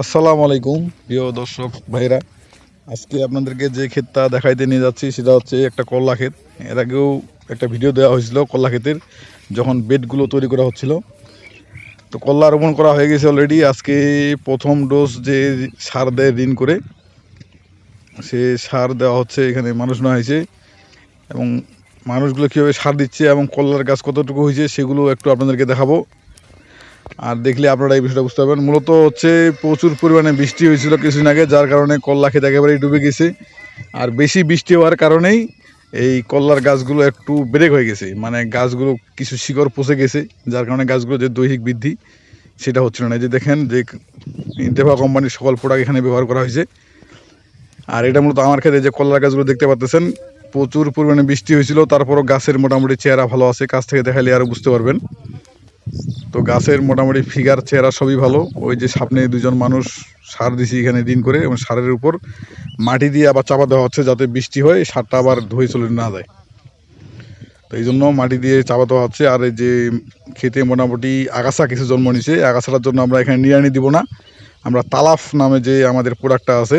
আসসালামু আলাইকুম, প্রিয় দর্শক ভাইরা। আজকে আপনাদেরকে যে ক্ষেতটা দেখাইতে নিয়ে যাচ্ছি, সেটা হচ্ছে একটা করলা ক্ষেত। এর আগেও একটা ভিডিও দেওয়া হয়েছিল করলা ক্ষেতের, যখন বেডগুলো তৈরি করা হচ্ছিল। তো করলা রোপণ করা হয়ে গেছে অলরেডি আজকে প্রথম ডোজ যে সার দেয় ঋণ করে, সে সার দেওয়া হচ্ছে এখানে মানুষ নেওয়া হয়েছে। এবং মানুষগুলো কীভাবে সার দিচ্ছে এবং করলার গাছ কতটুকু হয়েছে, সেগুলো একটু আপনাদেরকে দেখাবো। আর দেখলে আপনারা এই বিষয়টা বুঝতে পারবেন। মূলত হচ্ছে প্রচুর পরিমাণে বৃষ্টি হয়েছিল কিছুদিন আগে, যার কারণে কল্লা খেতে একেবারেই ডুবে গেছে। আর বেশি বৃষ্টি হওয়ার কারণেই এই কল্লার গাছগুলো একটু ব্রেক হয়ে গেছে। মানে গাছগুলো কিছু শিকড় পচে গেছে, যার কারণে গাছগুলো যে দৈহিক বৃদ্ধি, সেটা হচ্ছিল না। যে দেখেন, যে দেভা কোম্পানির সকল প্রোডাক্ট এখানে ব্যবহার করা হয়েছে। আর এটা মূলত আমার ক্ষেত্রে যে কল্লার গাছগুলো দেখতে পাচ্ছেন প্রচুর পরিমাণে বৃষ্টি হয়েছিল। তারপরও গাছের মোটামুটি চেহারা ভালো আছে, কাছ থেকে দেখালে আরও বুঝতে পারবেন। তো গাছের মোটামুটি ফিগার চেহারা সবই ভালো। ওই যে সামনে দুজন মানুষ সার দিছি এখানে দিন করে এবং সারের উপর মাটি দিয়ে আবার চাপা দেওয়া হচ্ছে যাতে বৃষ্টি হয় সারটা আবার ধুয়ে চলে না যায়। তো এই জন্য মাটি দিয়ে চাপা দেওয়া হচ্ছে। আর এই যে খেতে মোটামুটি আগাছা কিছু জন্ম নিছে আগাছাটার জন্য আমরা এখানে নিড়ানি দিব না। আমরা তালাফ নামে যে আমাদের প্রোডাক্টটা আছে